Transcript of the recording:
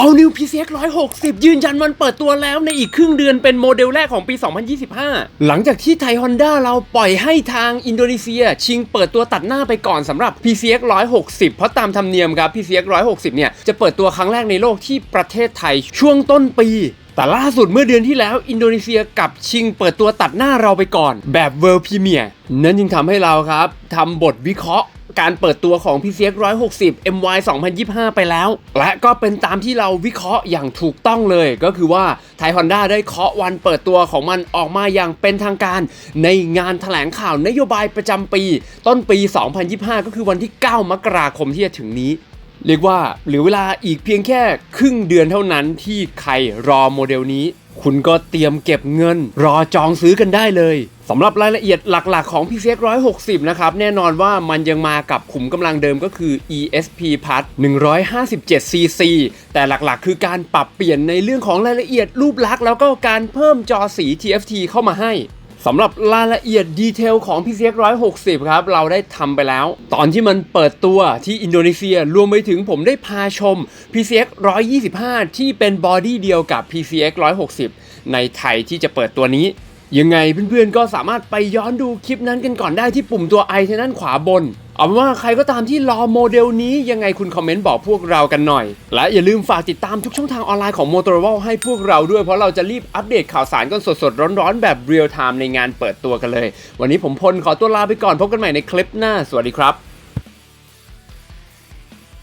All New PCX 160 ยืนยันวันเปิดตัวแล้วในอีกครึ่งเดือนเป็นโมเดลแรกของปี 2025 หลังจากที่ไทยฮอนด้าเราปล่อยให้ทางอินโดนีเซีย ชิงเปิดตัวตัดหน้าไปก่อนสำหรับ PCX 160 เพราะตามธรรมเนียมครับ PCX 160 เนี่ย จะเปิดตัวครั้งแรกในโลกที่ประเทศไทยช่วงต้นปีแต่ล่าสุดเมื่อเดือนที่แล้ว อินโดนีเซียกับชิงเปิดตัวตัดหน้าเราไปก่อน แบบ World Premiere นั่นจึงทำให้เราครับทำบทวิเคราะห์ การเปิดตัวของ PCX 160 MY 2025 ไปแล้ว และก็เป็นตามที่เราวิเคราะห์อย่างถูกต้องเลย ก็คือว่าไทยฮอนด้าได้เคาะวันเปิดตัวของมันออกมาอย่างเป็นทางการ ในงานแถลงข่าวนโยบายประจำปี ต้นปี 2025 ก็คือวันที่ 9 มกราคมที่จะถึงนี้เรียกว่าเหลือเวลาอีกเพียงแค่ครึ่งเดือนเท่านั้นที่ใครรอโมเดลนี้ คุณก็เตรียมเก็บเงิน รอจองซื้อกันได้เลย สำหรับรายละเอียดหลักๆของ PCX 160 นะครับ แน่นอนว่ามันยังมากับขุมกำลังเดิมก็คือ ESP Plus 157cc แต่หลักๆ คือการปรับเปลี่ยนในเรื่องของรายละเอียดรูปลักษณ์แล้วก็การเพิ่มจอสี TFT เข้ามาให้สำหรับรายละเอียดดีเทลของ PCX 160 ครับ เราได้ทำไปแล้ว ตอนที่มันเปิดตัวที่อินโดนีเซียรวมไปถึงผมได้พาชม PCX 125 ที่เป็นบอดี้เดียวกับ PCX 160 ในไทยที่จะเปิดตัวนี้ ยังไงเพื่อนๆก็สามารถไปย้อนดูคลิปนั้นกันก่อนได้ที่ปุ่มตัวไอทางด้านขวาบน เอาเป็นว่าใครก็ตามที่รอโมเดลนี้ยังไงคุณคอมเมนต์บอกพวกเรากันหน่อย และอย่าลืมฝากติดตามทุกช่องทางออนไลน์ของ Motorola ให้พวกเราด้วยเพราะเราจะรีบอัปเดตข่าวสารกันสดๆ ร้อนๆ แบบเรียลไทม์ในงานเปิดตัวกันเลย วันนี้ผมพลขอตัวลาไปก่อนพบกันใหม่ในคลิปหน้า สวัสดีครับ